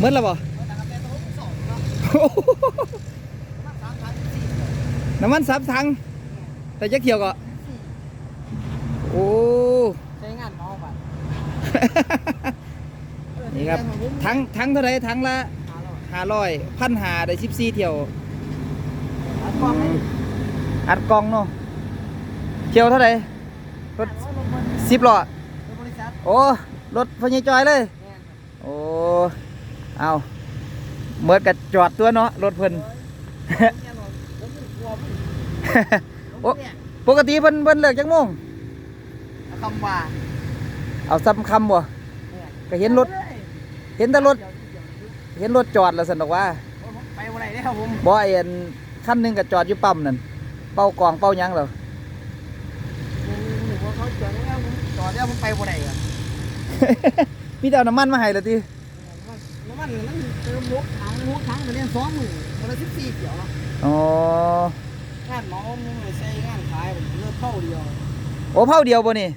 เมื่อแล้วบ่น้ำมันสามถังแต่จะเขียวก็โอ้ใช้งานเมาบัดนี่ครับถังถังเท่าไหรถังละห้าร้อยพันหาได้สิบสี่เที่ยวอัดกล้องให้อัดกล่องเนาะเที่ยวเท่าไหรรถสิบล้อบริษัทโอ้รถพญจอยเลยแม่นโอ้ เอาเมื่อกัจอดตัวเนาะรถเพิ่นครับแน่นอนผมเป็นกลัวมันโอ้ปกติเพิ่นเพิ่นเลิกจังโมงคำว่าเอาซ้ำคำบ่ก็เห็นรถ เห็นแต่รถ เห็นรถจอดแล้วสันบอกว่าไปวันไหนได้ครับผมบ่ไอ้อันคันหนึงก็จอดอยู่ปั๊มนั่นเป้ากองเป้าหยังเหรอหนูว่าเขาจอดแล้วผมจอดแล้วผมไปวันไหนอะมีแต่เอาน้ำมันมาให้ละติ น้ำมันมันเติมลุกถังลุกถังไปเรียนสองหมื่นคนละสิบสี่เกี่ยวเนาะอ๋องานเมามึงไม่ใช่งานขายผมเลือกเข้าเดียวโอ้เผาเดียวบ่นี่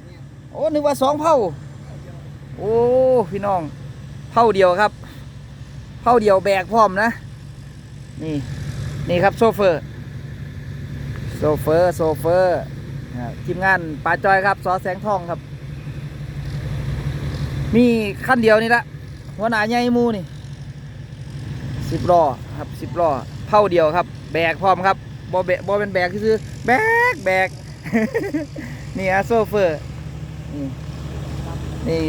โอ้นึกว่าสองเผาโอ้พี่น้องเผาเดียวครับเผาเดียวแบกพร้อมนะ นี่นี่ครับโซเฟอร์โซเฟอร์โซเฟอร์อ่าทีมงานปลาจอยครับสอแสงทองครับ มีขั้นเดียวนี่ละหัวหน้าใหญ่หมูนี่ สิบล้อครับสิบล้อเผาเดียวครับ แบกพร้อมครับบอแบกบอเป็นแบกคือๆแบกแบกนี่อะโซเฟอร์นี่นี่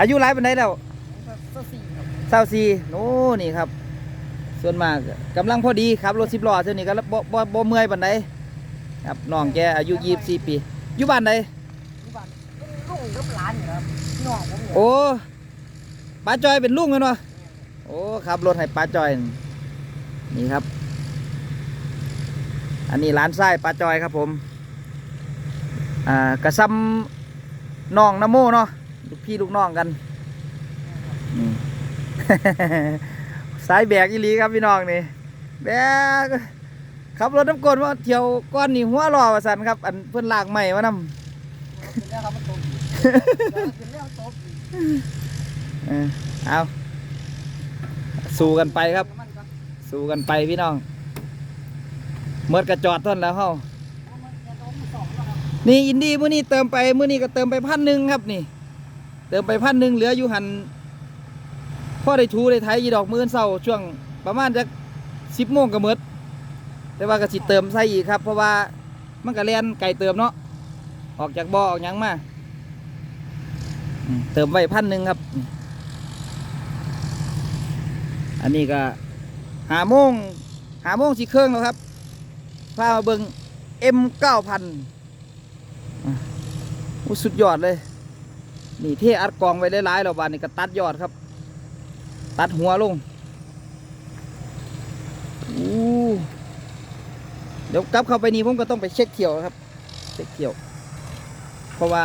อายุหลายปันไดแล้วสักสี่ครับเศร้าซีโอ้นี่ครับ ส่วนมากกำลังพอดีครับรถสิบล้อเท่านี้ก็บ่บ่บ่เมื่อยปันไดครับน้องแกอายุยี่สี่ปีอยู่บ้านใดที่บ้านลูกกับหลานอยู่ครับพี่น้องผมเนี่ยโอ้ป้าจอยเป็นลุงกันวะ โอ้ขับรถให้ป้าจอย นี่ครับ อันนี้ร้านไส้ป้าจอยครับผม อ่ากระซำน้องนโมเนาะลูกพี่ลูกน้องกันนี่สายแบกอีหลีครับพี่น้องนี่แบกขับรถน้ำกลนว่าเที่ยวก้อนนี่หัวรอว่าสันครับ อันเพิ่นลากใหม่มานำเป็นแล้วครับมันตกอีกเป็นแล้วตกอีกเออเอา สู้กันไปครับ สู้กันไปพี่น้องเมื่อกระจอดต้นแล้วเฮานี่อินดี้มื้อนี้เติมไปมื้อนี้ก็เติมไปพันหนึ่งครับนี่ เติมไปพันหนึ่งเหลืออยู่หันพ่อได้ทูได้ไทยยีดอกมื้อเศร้าช่วงประมาณจักสิบโมงก็หมดแต่ว่าก็สิเติมใส่อีกครับ เพราะว่ามันก็เลียนไก่เติมเนาะออกจากบ่อออกยังมาเติมไว้พันหนึ่งครับ อันนี้ก็หาโมงหาโมงสิเครื่องแล้วครับพามาเบิง M เก้าพันสุดยอดเลย นี่เทอัดกองไว้หลายๆแล้วบานนี่ก็ตัดยอดครับ ตัดหัวลงอู้เดี๋ยวกลับเข้าไปนี่ผมก็ต้องไปเช็คเที่ยวครับ เช็คเที่ยว เพราะว่า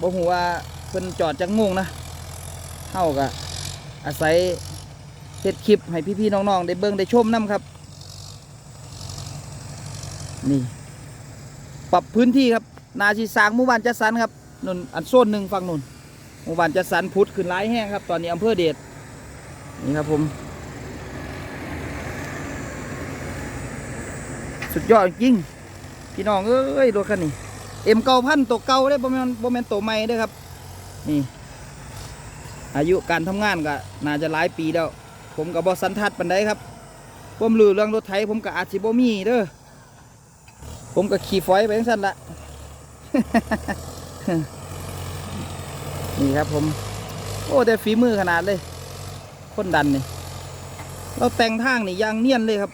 บ่ฮู้ว่าเพิ่นจอดจังงงนะเฮาก็อาศัย เฮ็ดคลิปให้พี่ๆน้องๆได้เบิ่งได้ชมนํครับ นี่ ปรับพื้นที่ครับ นาชีสางหมู่บ้านจัดสรรครับนุนอันโซนหนึ่งฝั่งนุนหมู่บ้านจัดสรรพุทธขึ้นหลายแห้งครับ ตอนนี้อำเภอเดชนี่ครับผม สุดยอดจริงพี่น้องเอ้ยรถคันนี้เอ็มเก้าพันตัวเก่าได้บ่แมนบ่แมนตัวใหม่ด้อครับ นี่ อายุการทำงานก็น่าจะหลายปีแล้ว ผมกับบอสันทัดปันไดครับผมรู้เรื่องรถไถผมก็อาจสิบมีเด้อผมก็ขี่ฟอยไปทั้งสั้นละนี่ครับผม โอ้แต่ฝีมือขนาดเลยคนดันนี่เราแต่งทางนี่ยางเนียนเลยครับ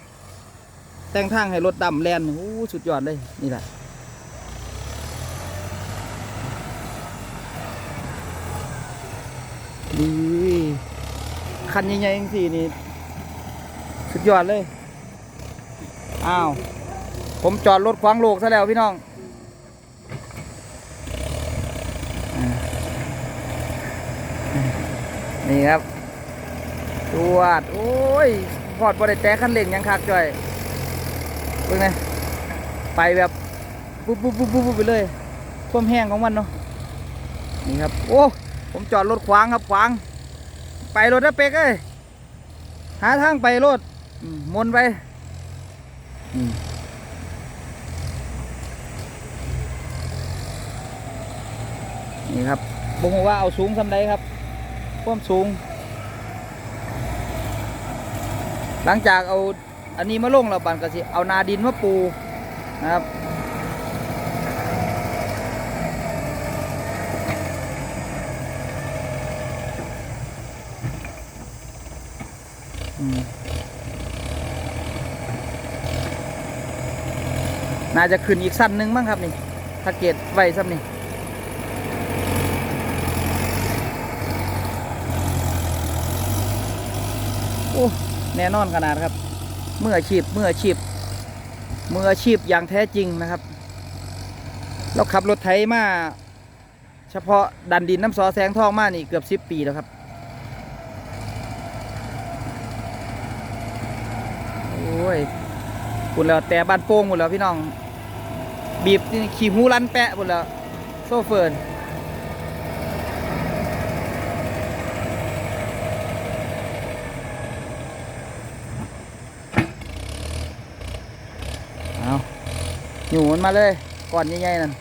แต่งทางให้รถดำแลนโอ้สุดยอดเลยนี่แหละดี คันใหญ่ๆจังสี่นี่สุดยอดเลย อ้าว ผมจอดรถขวางโลกซะแล้วพี่น้องนี่ครับตรวจโอ้ยพอดบริแตะคันเร่งยังคักจ่อยเพิ่งไงไปแบบปุ๊บปุ๊บปุ๊บปุ๊บไปเลยความแห้งของมันเนาะนี่ครับ โอ้ ผมจอดรถขวางครับขวาง ไปรถนะเป็กเอ้ยหาทางไปรถมนไปนี่ครับบอกว่าเอาสูงสำใดครับความสูง หลังจากเอาอันนี้มาลงแล้วบันก็สิเอานาดินมาปูนะครับ น่าจะขึ้นอีกสั้นหนึ่งมั้งครับนี่ถ้าเกตไว้ซ้ำนี่โอ้แน่นอนขนาดครับ เมืออาชีพเมืออาชีพเมืออาชีพอย่างแท้จริงนะครับ เราขับรถไถมา เฉพาะดันดินน้ำซอแสงทองมานี่เกือบสิบปีแล้วครับโอ้ยคุนแล้วแต่บ้านโป่งหมดแล้วพี่น้อง บีบนี่ขี่หูรันแปะหมดแล้ว โซเฟิร์นเอาอยู่มันมาเลย ก่อนใหญ่ๆนั่น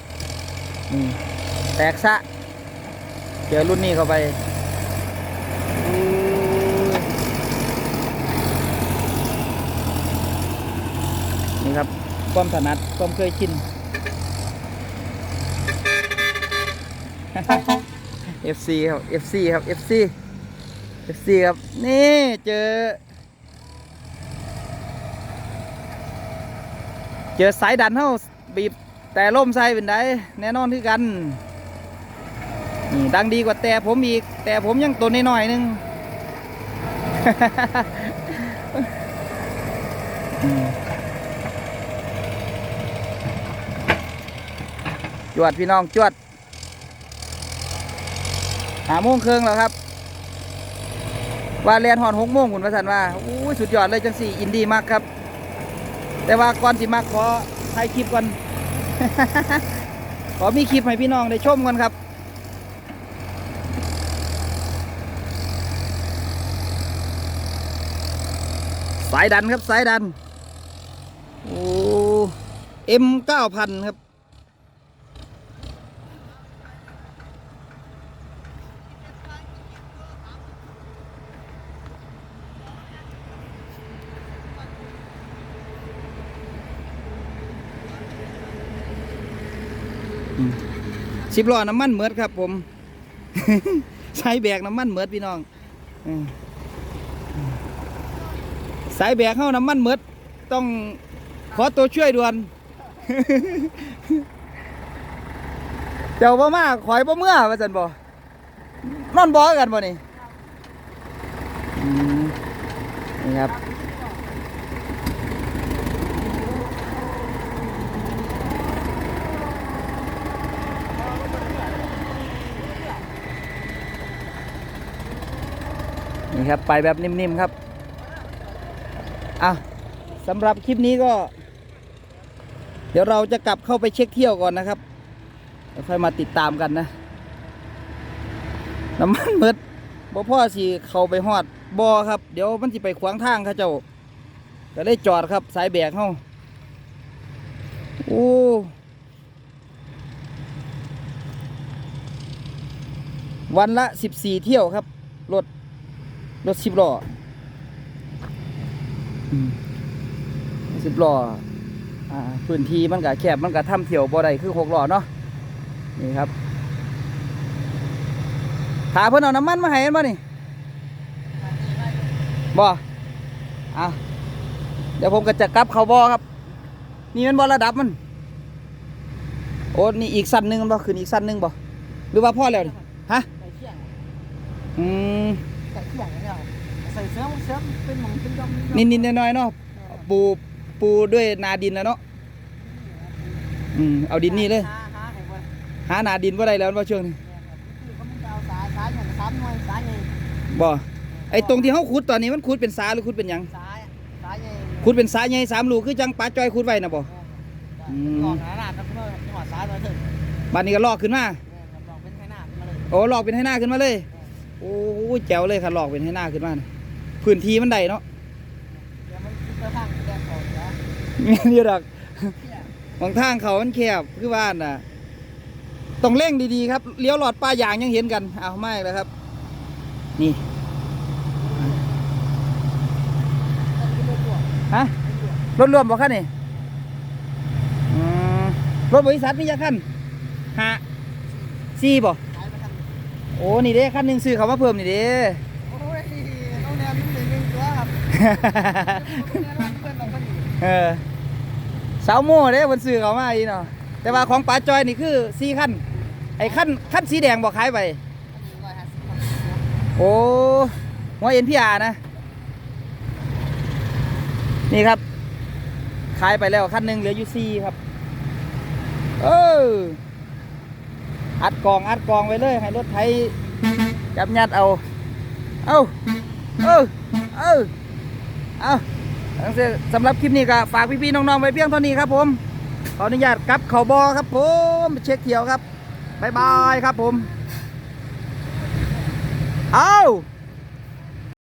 นี่แตกซะเจอรุ่นนี้เข้าไปนี่ครับ ความถนัด ความเคยชิน FC ครับ FC ครับ FC FC ครับ นี่เจอ เจอสายดันเท่าบีบแต่ล่มใส่เป็นไดแน่นอนคือกัน นี่ดังดีกว่าแต่ผมอีก แต่ผมยังตัวน้อยๆหนึงจวดพี่น้องจวด หาโมงครึ่งแล้วครับ ว่าเรียนหอนหกโมงคุณพระสันว่าอู้สุดยอดเลยจังสี่อินดี้มากครับ แต่ว่าก่อนสิมากขอถ่ายคลิปก่อนขอมีคลิปให้พี่น้องได้ชมกันครับสายดันครับสายดัน โอ้เอ็มเก้าพันครับ สิบล้อน้ำมันเหมือดครับ ผม ใช้แบกน้ำมันเหมือดพี่น้องสายแบกเข้าน้ำมันเหมือดต้องขอตัวช่วยด่วนเจ้าบ่มาข่อยบ่เมื่อว่าจันบ่นอนบ่กันบ่นี่นี่ครับ นี่ครับ ไปแบบนิ่มๆครับ อะสำหรับคลิปนี้ก็ เดี๋ยวเราจะกลับเข้าไปเช็คเที่ยวก่อนนะครับแล้วค่อยมาติดตามกันนะ น้ำมันเมดบ่พ่อสิเข้าไปฮอดบ่อครับ เดี๋ยวมันสิไปขวางทางเขาเจ้าก็ได้จอดครับสายแบกเฮาโอ้วันละ 14 เที่ยวครับรถ รถสิบล้อสิบล้ออ่าพื้นที่มันก็แคบมันก็ทำเที่ยวบ่ได้คือหกล้อเนาะนี่ครับถาเพิ่นเอาน้ำมันมาให้เห็นบ่นี่บ่อะเดี๋ยวผมก็จะกลับเขาบ่อครับ นี่มันบ่ระดับมัน โอ้นี่อีกสั้นหนึงมันบ่ขึ้นอีกสั้นหนึงบ่หรือว่าพ่อแล้วนี่ฮะใส่เชี่ยงอืม ใส่เชี่ยงเนี่ยใส่เสื้อเสื้อเป็นหมองเป็นยอมนิดๆหน่อยๆเนาะปูปูด้วยนาดินนะเนาะอืมเอาดินนี่เลย หาหาให้เพิ่นหานาดินว่าได้แล้วว่าช่วงนี้คือเขามันจะเอาสายสายอย่างสามหน่วยสายใหญ่บ่ไอ้ตรงที่เขาขุดตอนนี้มันขุดเป็นสาหรือขุดเป็นหยังสายสายใหญ่ขุดเป็นสาใหญ่สามลูกคือจังปลาจอยขุดไว้นะบ่ อืมลองหาหน้าครับเพื่อนจังหวัดสายมาถึงบัดนี้ก็ลอกขึ้นมาลองเป็นไข่หน้าขึ้นมาเลยโอ้ลอกเป็นให้หน้าขึ้นมาเลย โอ้ยแจ๋วเลยค่ะหลอกเป็นให้หน้าขึ้นมาน่ะพื้นที่มันใดเนาะเดี๋ยวมันจะทางแดงก่อนนะนี่ดอกเนี่ยบางทางเขามันแคบคือบ้านน่ะต้องเร่งดีๆครับเลี้ยวหลอดป้ายางยังเห็นกันเอาไม่แล้วครับ นี่มันเป็นรถพ่วงฮะรถรวมบอกคันนี่อืมรถบริษัทมีจักคันฮะสี่บ่ขายไปทาง โอ้นี่เด้คันหนึ่งซื้อเขามาเพิ่มนี่เด้โอ้ยน้องแนนมันหนึ่งหนึ่งตัวครับน้องแนนมันเพื่อนเราก็หนีเออสาวโม่เด้บนซื้อเขามาอีเนาะแต่ว่าของป๋าจอยนี่คือสี่คันไอ้คันคันสีแดงบอกขายไปร้อยห้าสิบครับโอ้หัวเอ็นพีอาร์นะ นี่ครับ ขายไปแล้วคันหนึ่งเหลืออยู่สี่ครับ เออ อัดกองอัดกองไว้เลยให้รถไถจับยัดเอา เอาเอาเอาเอาสำหรับคลิปนี้ก็ฝากพี่ๆน้องๆไว้เพียงเท่านี้ครับผมขออนุญาตกลับเขาบอครับผมไปเช็คเที่ยวครับบ๊ายบายครับผม เอา